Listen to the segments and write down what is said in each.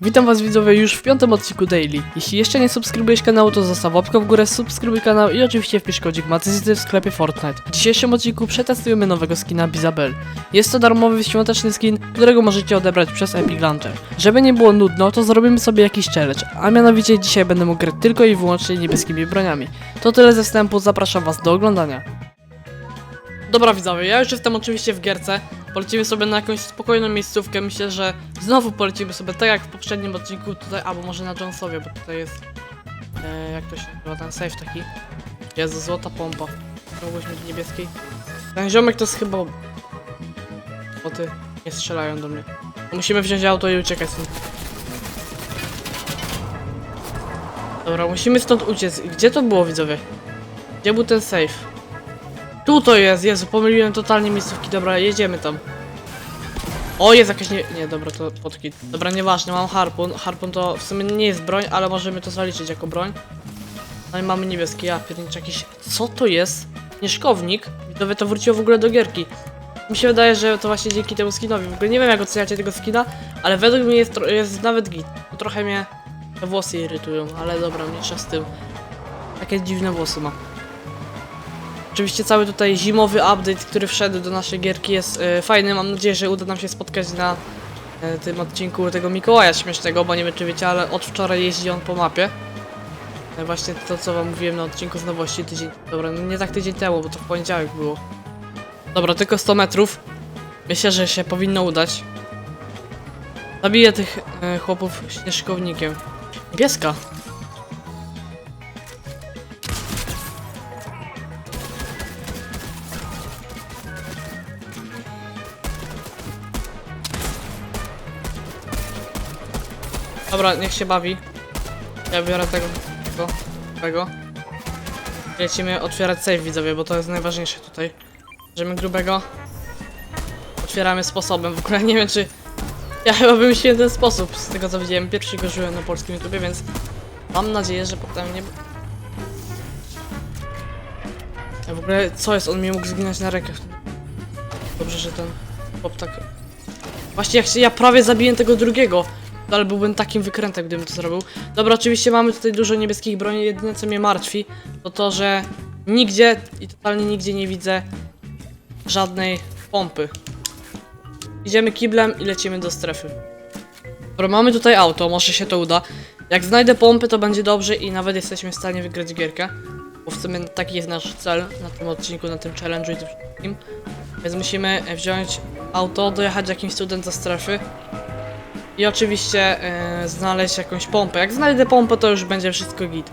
Witam was widzowie już w piątym odcinku Daily. Jeśli jeszcze nie subskrybujesz kanału, to zostaw łapkę w górę, subskrybuj kanał i oczywiście wpisz kodzik Macyzy w sklepie Fortnite. W dzisiejszym odcinku przetestujemy nowego skina Bizabel. Jest to darmowy świąteczny skin, którego możecie odebrać przez Epic Launcher. Żeby nie było nudno, to zrobimy sobie jakiś challenge, a mianowicie dzisiaj będę mógł grać tylko i wyłącznie niebieskimi broniami. To tyle ze wstępu, zapraszam was do oglądania. Dobra widzowie, ja już jestem oczywiście w gierce. Polecimy sobie na jakąś spokojną miejscówkę. Myślę, że znowu polecimy sobie tak jak w poprzednim odcinku tutaj, albo może na Jonesowie, bo tutaj jest e, jak to się nazywa, ten safe taki. Jest złota pompa. Mogłeś mieć niebieskiej. Ten ziomek to jest chyba... O ty, nie strzelają do mnie. Musimy wziąć auto i uciekać stąd. Dobra, musimy stąd uciec. Gdzie to było widzowie? Gdzie był ten safe? Tu to jest, Jezu, pomyliłem totalnie miejscówki, dobra, jedziemy tam. O, jest jakaś nie... Nie, dobra, to potki. Dobra, nieważne, mam harpun. Harpun to w sumie nie jest broń, ale możemy to zaliczyć jako broń. No i mamy niebieski, ja pierniczę jakiś... Co to jest? Śnieżkownik? Widzowie to wróciło w ogóle do gierki. Mi się wydaje, że to właśnie dzięki temu skinowi. W ogóle nie wiem jak oceniacie tego skina, ale według mnie jest, jest nawet git. Trochę mnie te włosy irytują, ale dobra, mniejsza z tym. Takie dziwne włosy ma. Oczywiście cały tutaj zimowy update, który wszedł do naszej gierki jest e, fajny. Mam nadzieję, że uda nam się spotkać na e, tym odcinku tego Mikołaja śmiesznego, bo nie wiem czy wiecie, ale od wczoraj jeździ on po mapie. E, właśnie to co wam mówiłem na odcinku z nowości tydzień. Dobra, no nie tak tydzień temu, bo to w poniedziałek było. Dobra, tylko 100 metrów. Myślę, że się powinno udać. Zabiję tych e, chłopów śnieżkownikiem. Pieska. Dobra, niech się bawi. Ja biorę tego, tego, tego. Lecimy otwierać safe widzowie, bo to jest najważniejsze tutaj. Bierzemy grubego. Otwieramy sposobem. W ogóle nie wiem czy... Ja chyba wymyśliłem ten sposób, z tego co widziałem. Pierwszy go żyłem na polskim YouTubie, więc... Mam nadzieję, że potem nie... Ja w ogóle, co jest? On mi mógł zginąć na rękach. Dobrze, że ten chłop tak... Właśnie jak się, ja prawie zabiłem tego drugiego. No, ale byłbym takim wykrętem, gdybym to zrobił. Dobra, oczywiście mamy tutaj dużo niebieskich broni. Jedyne co mnie martwi, to to, że nigdzie i totalnie nigdzie nie widzę żadnej pompy. Idziemy kiblem i lecimy do strefy. Dobra, mamy tutaj auto, może się to uda. Jak znajdę pompy, to będzie dobrze i nawet jesteśmy w stanie wygrać gierkę. Bo w sumie taki jest nasz cel na tym odcinku, na tym challenge'u i tym wszystkim. Więc musimy wziąć auto, dojechać jakimś cudem do strefy. I oczywiście e, znaleźć jakąś pompę. Jak znajdę pompę, to już będzie wszystko git.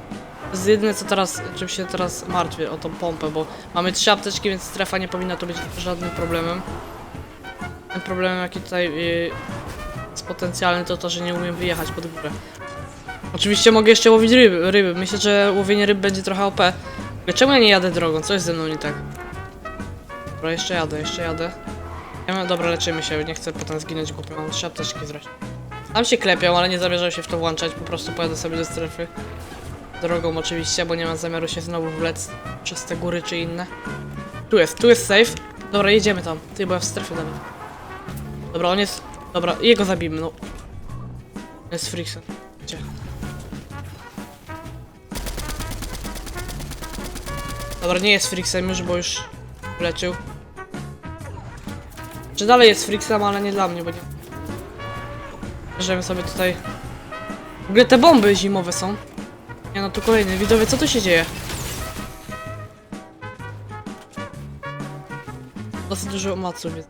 To jest jedyne co teraz, czym się teraz martwię, o tą pompę, bo mamy trzy apteczki, więc strefa nie powinna tu być żadnym problemem. Tym problemem jaki tutaj y, jest potencjalny to to, że nie umiem wyjechać pod górę. Oczywiście mogę jeszcze łowić ryby, ryby. Myślę, że łowienie ryb będzie trochę OP. Czemu ja nie jadę drogą? Co jest ze mną nie tak? Dobra, jeszcze jadę, jeszcze jadę. Dobra, leczymy się, nie chcę potem zginąć głupio, mam trzy apteczki zresztą. Tam się klepią, ale nie zamierzam się w to włączać, po prostu pojadę sobie do strefy. Drogą oczywiście, bo nie mam zamiaru się znowu wlec przez te góry czy inne. Tu jest, tu jest safe. Dobra, jedziemy tam. Ty, bo ja w strefie dalej. Dobra, on jest... Dobra, jego zabijmy, no. Jest Frickson. Gdzie? Dobra, nie jest Fricksem już, bo już leczył. Czy dalej jest Fricksem, ale nie dla mnie, bo nie... Bierzemy sobie tutaj... W ogóle te bomby zimowe są. Nie no, tu kolejny. Widowie, co tu się dzieje? Dosyć dużo maców jest.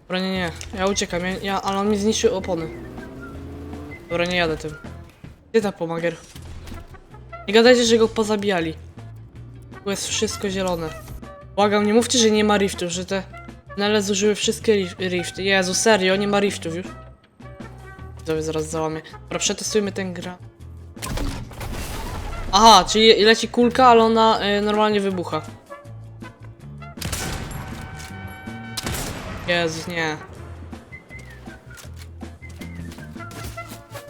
Dobra, nie, nie. Ja uciekam, ja, ja, ale on mi zniszczył opony. Dobra, nie jadę tym. Gdzie ta pomagier? Nie gadajcie, że go pozabijali. Tu jest wszystko zielone. Błagam, nie mówcie, że nie ma riftów, że te Nele zużyły wszystkie rif rifty. Jezu, serio, nie ma riftów już. Widzowie, zaraz załamię. Dobra, przetestujmy ten gra. Aha, czyli leci kulka, ale ona y, normalnie wybucha. Jezus, nie.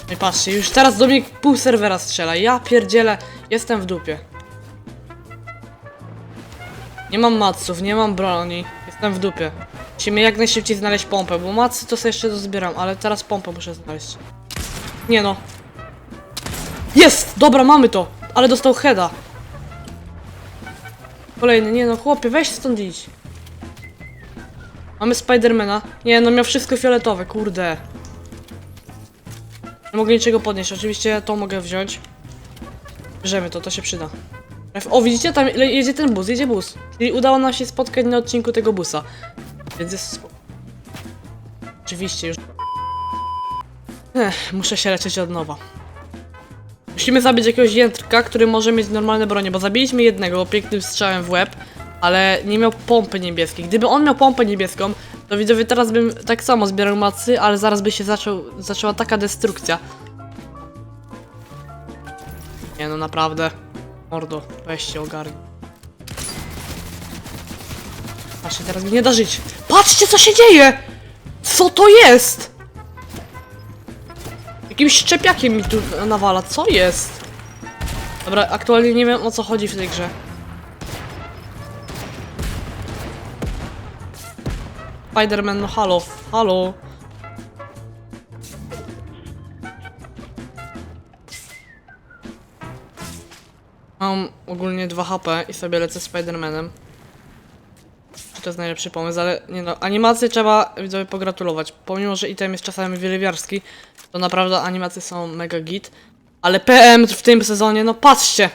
No i patrzcie, już teraz do mnie pół serwera strzela. Ja pierdzielę, jestem w dupie. Nie mam maców, nie mam broni. Jestem w dupie. Musimy jak najszybciej znaleźć pompę, bo macy to sobie jeszcze dozbieram, ale teraz pompę muszę znaleźć. Nie no. Jest! Dobra, mamy to! Ale dostał heada. Kolejny, nie no, chłopie, weź stąd idź. Mamy Spidermana. Nie no, miał wszystko fioletowe, kurde. Nie mogę niczego podnieść, oczywiście to mogę wziąć. Bierzemy to, to się przyda. O, widzicie, tam jedzie ten bus, jedzie bus. Czyli udało nam się spotkać na odcinku tego busa. Więc jest spoko. Oczywiście już. Ech, muszę się leczyć od nowa. Musimy zabić jakiegoś jędrka, który może mieć normalne bronie, bo zabiliśmy jednego pięknym strzałem w łeb, ale nie miał pompy niebieskiej. Gdyby on miał pompę niebieską, to widzowie teraz bym tak samo zbierał macy, ale zaraz by się zaczął, zaczęła taka destrukcja. Nie no, naprawdę. Mordo, weź się ogarnij. Patrzcie, teraz mi nie da żyć. Patrzcie, co się dzieje! Co to jest? Jakimś szczepiakiem mi tu nawala, co jest? Dobra, aktualnie nie wiem o co chodzi w tej grze. Spiderman, no halo, halo. Mam ogólnie 2 HP i sobie lecę Spidermanem. To jest najlepszy pomysł, ale nie no, animacje trzeba widzowie pogratulować. Pomimo, że item jest czasami wielewiarski, to naprawdę animacje są mega git. Ale PM w tym sezonie, no patrzcie!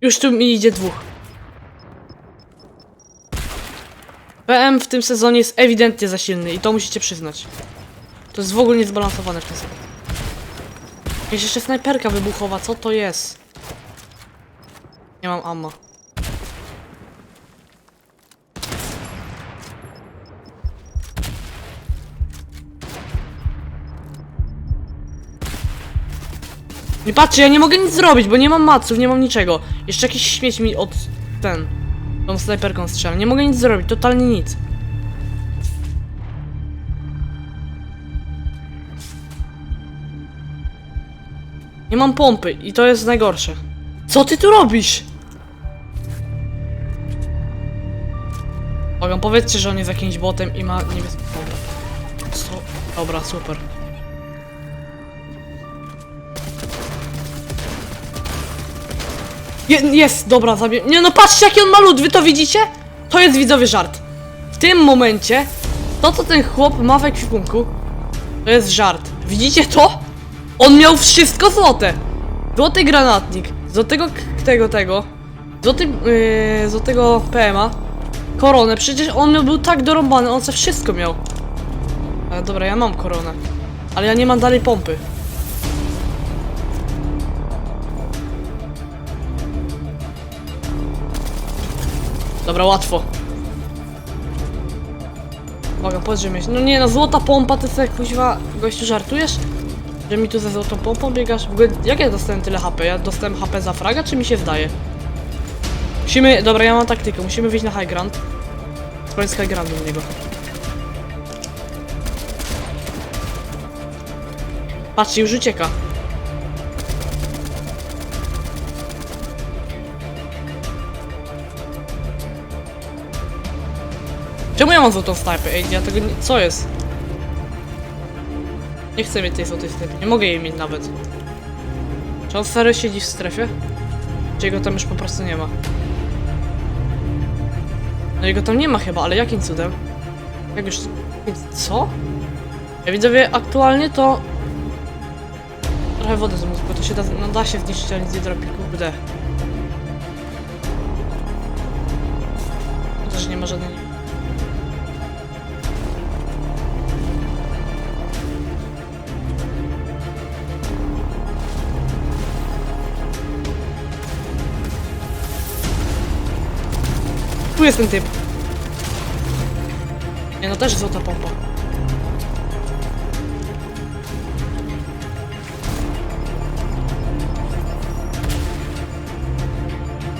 Już tu mi idzie dwóch. PM w tym sezonie jest ewidentnie za silny i to musicie przyznać. To jest w ogóle niezbalansowane w tym sezonie. Jakaś jeszcze snajperka wybuchowa, co to jest? Nie mam ammo. Nie patrzcie, ja nie mogę nic zrobić, bo nie mam maców, nie mam niczego. Jeszcze jakiś śmieć mi od ten. Tą snajperką strzela. Nie mogę nic zrobić, totalnie nic. Nie mam pompy i to jest najgorsze. Co ty tu robisz? Błagam, powiedzcie, że on jest jakimś botem i ma niebieską? Dobra, super. Je, jest, dobra, zabiję. Nie no, patrzcie jaki on ma lód, wy to widzicie? To jest widzowy żart. W tym momencie, to co ten chłop ma w ekwipunku, to jest żart. Widzicie to? On miał wszystko złote. Złoty granatnik, złotego tego, tego, złoty, yy, złotego PMA, koronę, przecież on był tak dorąbany, on se wszystko miał. Ale dobra, ja mam koronę, ale ja nie mam dalej pompy. Dobra, łatwo. Uwaga, że mieć. No nie no, złota pompa, ty sobie kuźwa, gościu żartujesz? Że mi tu ze złotą pompą biegasz? W ogóle, jak ja dostałem tyle HP? Ja dostałem HP za fraga, czy mi się zdaje? Musimy, dobra, ja mam taktykę, musimy wyjść na high ground. Sprawdzić z high groundu u niego. Patrzcie, już ucieka. Czemu ja mam złotą snajpę? Ej, ja tego nie... Co jest? Nie chcę mieć tej złotej snajpy. Nie mogę jej mieć nawet. Czy on serio siedzi w strefie? Czy jego tam już po prostu nie ma? No jego tam nie ma chyba, ale jakim cudem? Jak już... Co? Ja widzowie, aktualnie to... Trochę wody z mózgu, to się da, no da się zniszczyć, ale nic nie dropi, kurde. Też nie ma żadnej... Tu jest ten typ. Nie no, też złota pompa.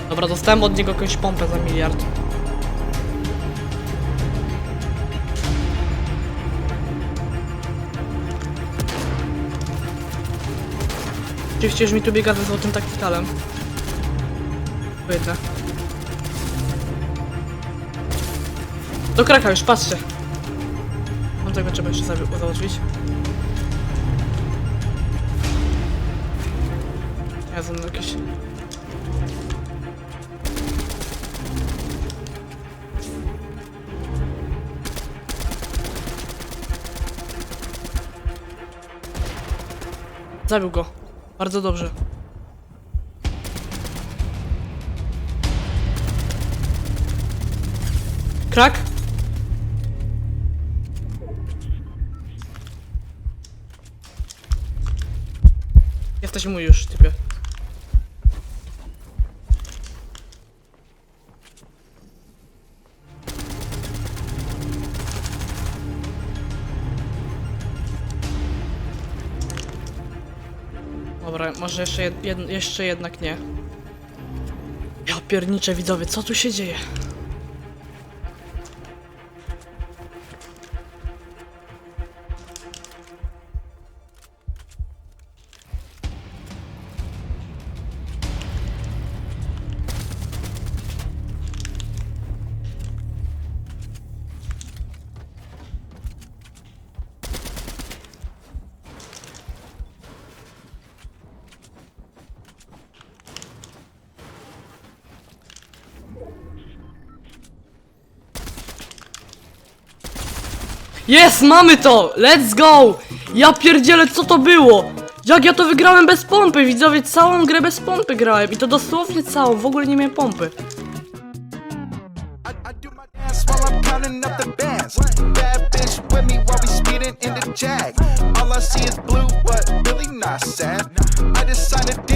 Dobra, dostałem od niego jakąś pompę za miliard. Oczywiście już mi tu biega ze złotym taktykalem. Wyjdę. Do kraka już, patrzcie. tego trzeba jeszcze zabi- załatwić. Ja znam jakieś... Zabił go. Bardzo dobrze. Krak? Jesteś mój już, typie. Dobra, może jeszcze, jed, jed, jeszcze jednak nie. Ja pierniczę widzowie, co tu się dzieje? Jest, mamy to! Let's go! Ja pierdzielę, co to było? Jak ja to wygrałem bez pompy, widzowie, całą grę bez pompy grałem i to dosłownie całą, w ogóle nie miałem pompy. I,